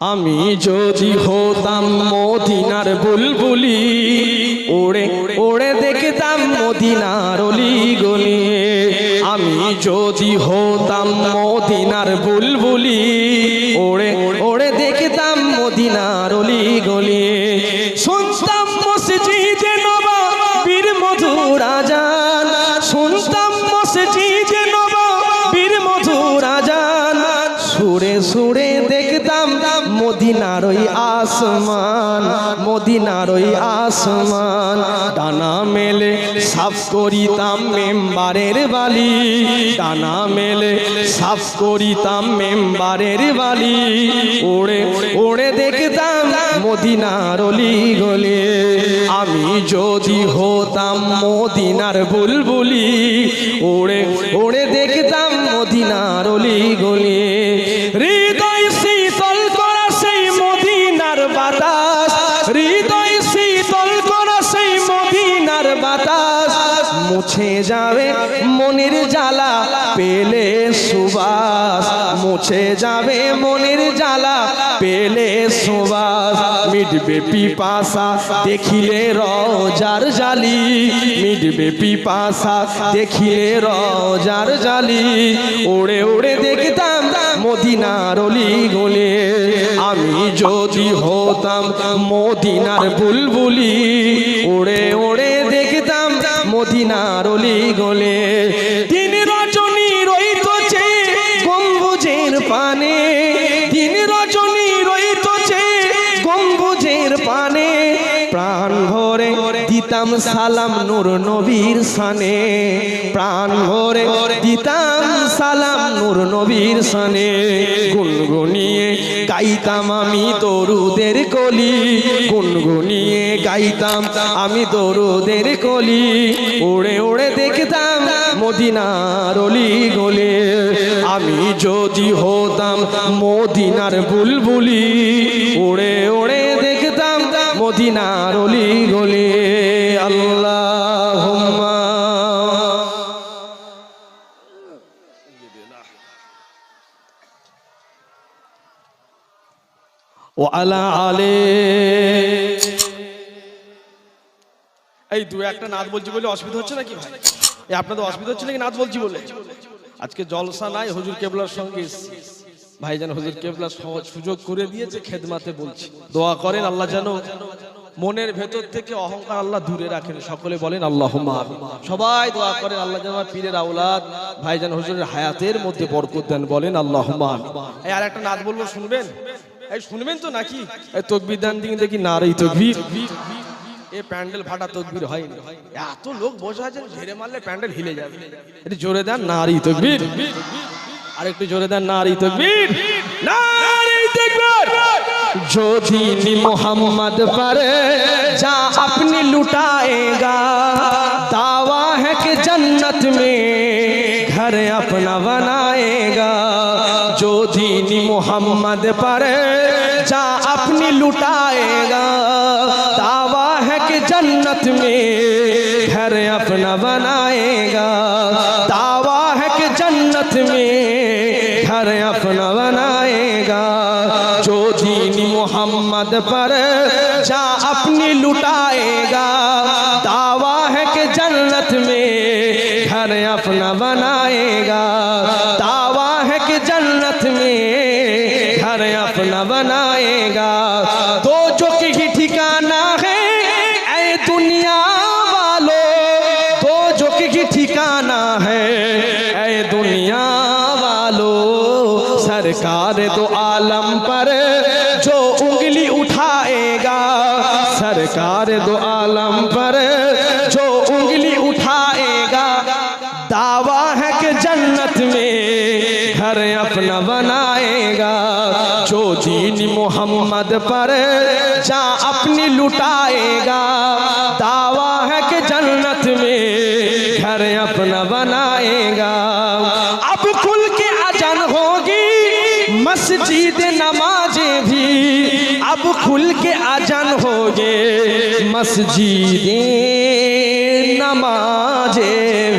আমি যদি হতাম মদিনার বুলবুলি, ওড়ে ওড়ে দেখতাম মদিনার অলি গলি আমি যদি হতাম মদিনার বুলবুলি, ওড়ে ওড়ে দেখতাম মদিনার অলি গলি শুনতাম আসমান ডানা মেলে সাফ করিতাম মেম্বারের বালি। ডানা মেলে সাফ করিতাম মেম্বারের বালি। ওড়ে ওড়ে দেখতাম মদিনার অলি গলে আমি যদি হতাম মদিনার বুলবুলি, ওড়ে ওড়ে দেখতাম মদিনার অলি গলে মুছে যাবে, মনের জ্বালা পেলে সুবাস। মুছে যাবে, মনের জ্বালা পেলে সুবাস। মিটবে পিপাসা, দেখিলে রজার জালি। মিটবে পিপাসা, দেখিলে রজার জালি। ওড়ে ওড়ে দেখতাম মদিনার অলি গলে আমি যদি হতাম মদিনার বুলবুলি। মদিনার গলে। তিন রজনী রইতছে গম্বুজের পানে। তিন রজনী রইতছে গম্বুজের পানে। প্রাণ ভরে দিতাম সালাম নূর নবীর সানে। প্রাণ ভরে দিতাম সালাম নূর নবীর সানে গুনগুনিয়ে গাইতাম আমি তরুদের কলি, গুনগুনিয়ে গাইতাম আমি তরুদের কলি। ওড়ে ওড়ে দেখতাম মদিনার অলি গলে, আমি যদি হতাম মদিনার বুলবুলি। ওড়ে ওড়ে দেখতাম মদিনার অলি গলে, আল্লাহ ও আলা। এই দু একটা নাচ বলছি বলে অসুবিধা হচ্ছে নাকি ভাই? এই আপনাদের অসুবিধা হচ্ছে নাকি নাচ বলছি বলে? আজকে জলসা নাই, হুজুর কেবলার সঙ্গে। ভাইজান হুজুর কেবলা সহজ সুযোগ করে দিয়েছে, খেদমাতে বলছি। দোয়া করেন আল্লাহ যেন মনের ভেতর থেকে অহংকার আল্লাহ দূরে রাখেন। সকলে বলেন আল্লাহ সবাই দোয়া করেন আল্লাহ যেন আমার পীরের আউলাদ ভাইজান হুজুরের হায়াতের মধ্যে বরকত দেন। বলেন আল্লাহ আর একটা নাচ বলব, শুনবেন? এই শুনবেন তো নাকি এই তকবির দান দিন দেখি না রে তকবির এ প্যান্ডেল ফাটা তকবির হয়নি এত লোক বসে আছেন ঝেড়ে মারলে প্যান্ডেল হিলে যাবে একটু জোরে দেন নারী তকবির আর একটু জোরে দেন নারী তকবির নারী তকবির যদি মোহাম্মদ पर जा अपनी लुटाएगा दावा है कि जन्नत में घर अपना बनाएगा دین محمد پر جا اپنی لٹائے گا۔ دعویٰ ہے کہ جنت میں گھر اپنا بنائے گا۔ دعویٰ ہے کہ جنت میں گھر اپنا بنائے گا۔ جو دین محمد پر جا اپنی لٹائے گا۔ دعویٰ ہے کہ جنت میں گھر اپنا بنائے سرکار دو عالم پر جو انگلی اٹھائے گا۔ سرکار دو عالم پر جو انگلی اٹھائے گا۔ دعویٰ ہے کہ جنت میں گھر اپنا بنائے گا۔ جو دین محمد پر جاں اپنی لٹائے گا۔ دعویٰ ہے کہ جنت میں گھر اپنا بنائے گا۔ اب کھل کے آجان ہو گے مسجدیں، نمازیں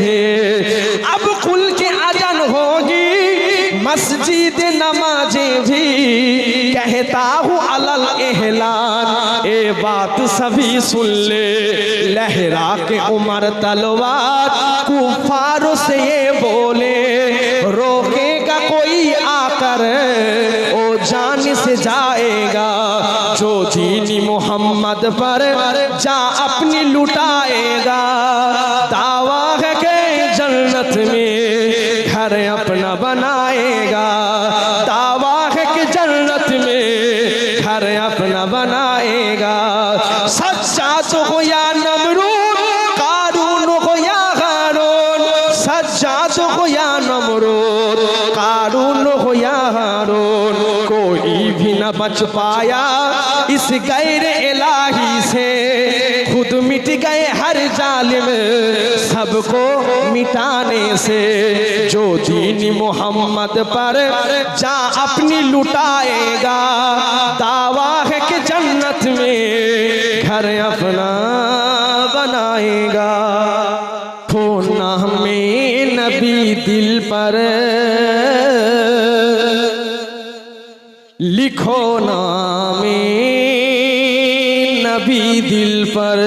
اب کھل کے آجان ہوگی۔ مسجد نمازے بھی۔ کہتا ہوں علال احلان اے بات سبھی سن لے۔ لہرا کے عمر تلوار، کفار سے یہ بولے۔ روکے کا کوئی آ کر، او جان سے جائے گا۔ پر جا اپنی لٹائے گا۔ دعویٰ ہے کہ جنت میں گھر اپنا بنائے گا۔ یا ہارون کوئی بھی نہ بچ پایا اس غیر الہی سے۔ خود مٹ گئے ہر ظالم سب کو مٹانے سے۔ جو دین محمد پر جا اپنی لٹائے گا۔ دعویٰ ہے کہ جنت میں گھر اپنا دل پر۔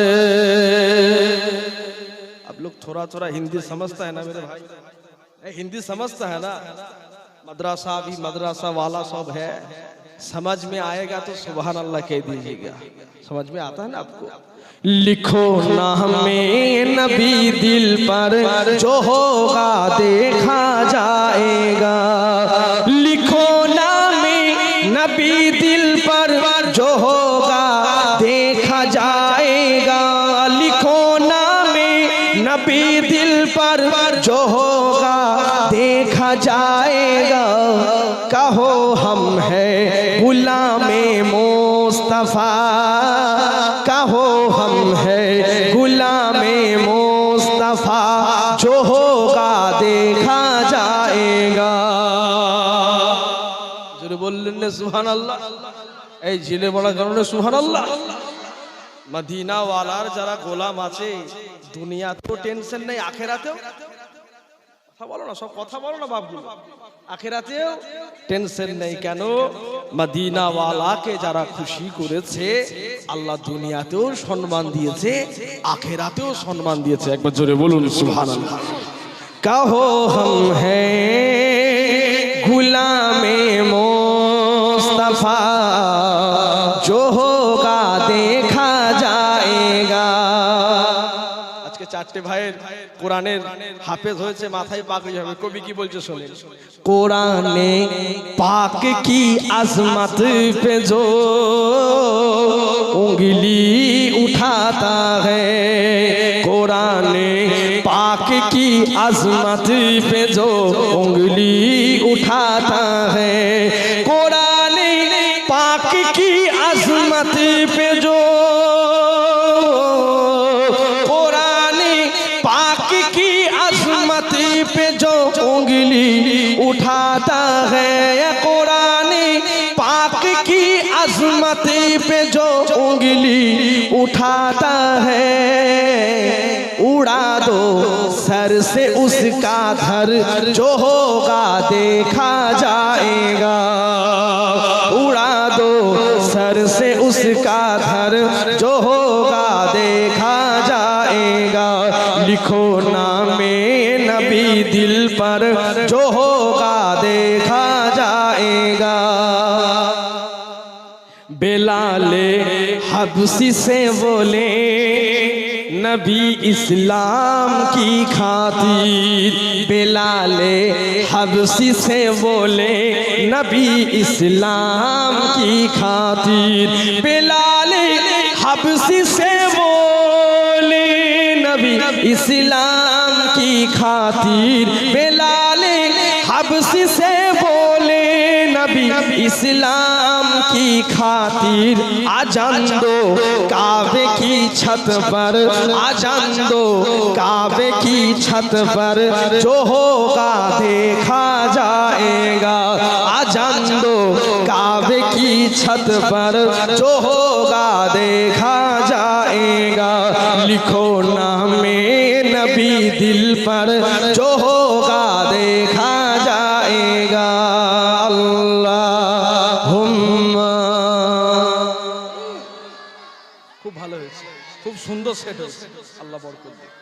اب لوگ تھوڑا تھوڑا ہندی سمجھتا ہے نا میرے بھائی۔ ہندی سمجھتا ہے نا۔ مدرسہ بھی مدرسہ والا سب ہے۔ سمجھ میں آئے گا تو سبحان اللہ کہہ دیجیے گا۔ سمجھ میں آتا ہے نا آپ کو؟ لکھو نام نبی دل پر۔ جو ہوگا دے हम है गुलाम मुस्तफ़ा कहो हम है गुलाम मुस्तफ़ा जो होगा देखा जाएगा জোরে বললেন না সুহান আল্লাহ এই জেলে বলার কারণে সুহান আল্লাহ মদিনাওয়ালার যারা গোলাম আছে দুনিয়াতেও টেনশন নেই আখেরাতেও কথা বলো না, সব কথা বলো না আখেরাতেও নেই কেন? যারা খুশি করেছে, আল্লাহ দুনিয়াতেও সম্মান দিয়েছে, আখেরাতেও সম্মান দিয়েছে। একবার জোরে বলুন, সুবহানাল্লাহ। কাহো হ্যাঁ, দেখা যায়গা। আজকে চারটে ভাইয়ের কোরআনের হাফেজ হয়েছে মাথায় পাগড়ি হবে কবি কি বলছে শোনেন কোরআনে পাক কি আজমত पे जो उंगली उठाता है कुरान पाक की अजमत पे जो उंगली उठाता है ہے قرآن پاک کی عظمت پہ جو انگلی اٹھاتا ہے، اڑا دو سر سے اس کا گھر جو ہوگا، دیکھا جائے گا۔ اڑا دو سر سے اس کا گھر جو ہوگا، دیکھا جائے گا۔ لکھو نام نبی دل پر جو ہوگا، دیکھا لے حبسی سے بولے، نبی اسلام کی خاطر بلال حبسی سے بولے، نبی اسلام کی خاطر بلال حبسی سے بولے، نبی اسلام کی خاطر بلال حبسی سے نبی اسلام کی خاطر آجان دو کعوے کی چھت پر آجان دو کعوے کی چھت پر جو ہوگا دیکھا جائے گا۔ آجان دو کعوے کی چھت پر جو ہوگا دیکھا جائے گا۔ لکھو نام نبی دل پر جو ہوگا دیکھا সেট আল্লাহ বরকত দিক।